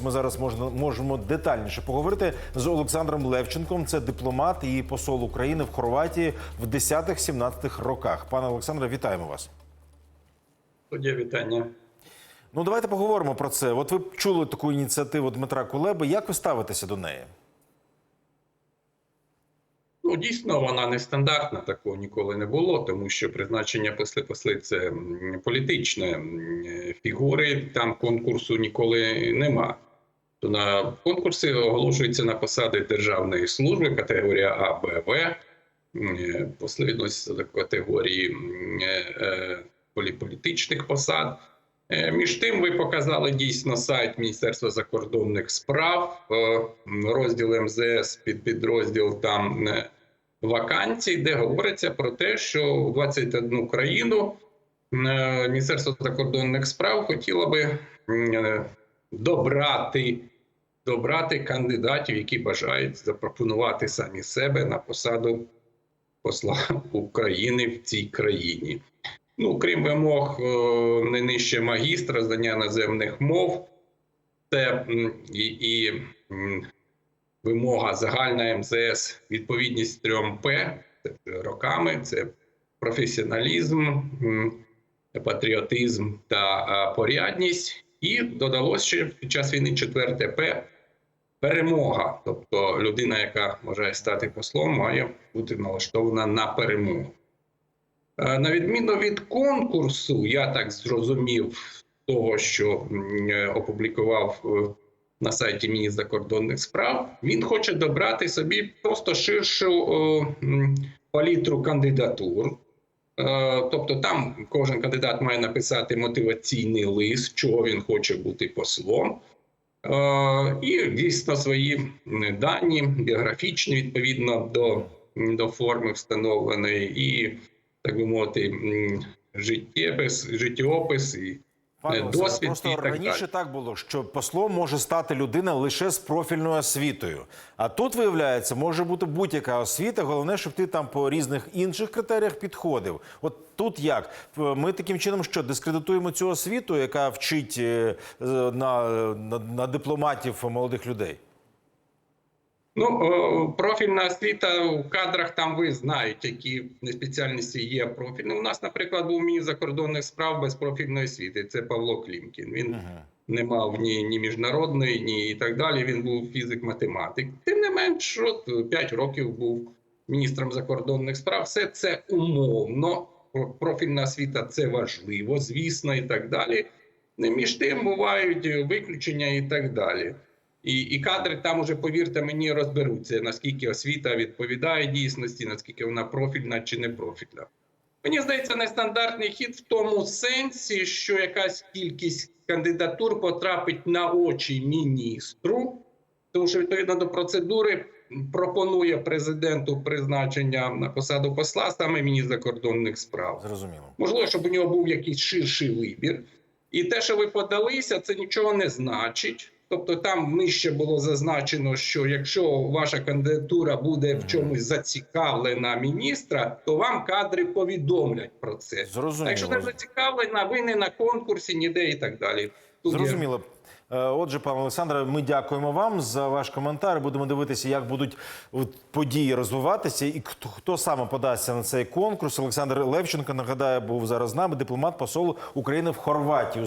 Ми зараз можна, можемо детальніше поговорити з Олександром Левченком. Це дипломат і посол України в Хорватії в 10-17 роках. Пане Олександре, вітаємо вас. Тоді вітання. Ну давайте поговоримо про це. От ви чули таку ініціативу Дмитра Кулеби. Як ви ставитеся до неї? Ну, дійсно, вона нестандартна, такого ніколи не було, тому що призначення посли посли це політичне фігури, там конкурсу ніколи нема. То на конкурси оголошуються на посади державної служби, категорія А, Б, В. Е, відносяться до категорії е, е, полі- політичних посад. Між тим, ви показали дійсно сайт Міністерства закордонних справ, розділ МЗС під підрозділ там вакансій, де говориться про те, що у 21 країну Міністерство закордонних справ хотіло би добрати, добрати кандидатів, які бажають запропонувати самі себе на посаду посла України в цій країні. Ну, крім вимог е, не нижче магістра знання наземних мов, це і, і вимога загальна МЗС, відповідність трьом П це роками, це професіоналізм, патріотизм та порядність. І додалося ще під час війни четверте П перемога. Тобто людина, яка бажає стати послом, має бути налаштована на перемогу. Е, На відміну від конкурсу, я так зрозумів того, що е, опублікував е, на сайті Міністра закордонних справ, він хоче добрати собі просто ширшу палітру кандидатур. Тобто там кожен кандидат має написати мотиваційний лист, чого він хоче бути послом. Е, І дійсно свої дані біографічні відповідно до, до форми встановленої, і так би мовити, життєпис, життєопис і досвід просто і так раніше далі. так було, що послом може стати людина лише з профільною освітою. А тут виявляється, може бути будь-яка освіта. Головне, щоб ти там по різних інших критеріях підходив. От тут як ми таким чином, що дискредитуємо цю освіту, яка вчить е, е, на, на, на дипломатів молодих людей. Ну, профільна освіта в кадрах там ви знають, які спеціальності є профільними. У нас, наприклад, був міністр закордонних справ без профільної освіти. Це Павло Клімкін. Він Ага. не мав ні, ні міжнародної, ні і так далі. Він був фізик-математик. Тим не менш, от 5 років був міністром закордонних справ. Все це умовно. Про- Профільна освіта це важливо, звісно, і так далі. Між тим бувають виключення і так далі. І, і кадри там уже, повірте мені, розберуться, наскільки освіта відповідає дійсності, наскільки вона профільна чи не профільна. Мені здається, нестандартний хід в тому сенсі, що якась кількість кандидатур потрапить на очі міністру, тому що відповідно до процедури пропонує президенту призначення на посаду посла саме міністр закордонних справ. Зрозуміло. Можливо, щоб у нього був якийсь ширший вибір. І те, що ви подалися, це нічого не значить. Тобто там нижче було зазначено, що якщо ваша кандидатура буде в чомусь зацікавлена міністра, то вам кадри повідомлять про це. А Зрозуміло. якщо не зацікавлена, ви не на конкурсі, ніде і так далі. Тут Зрозуміло. Е, Отже, пане Олександре, ми дякуємо вам за ваш коментар. Будемо дивитися, як будуть події розвиватися, і хто, хто саме подасться на цей конкурс. Олександр Левченко нагадаю, був зараз з нами дипломат посол України в Хорватію.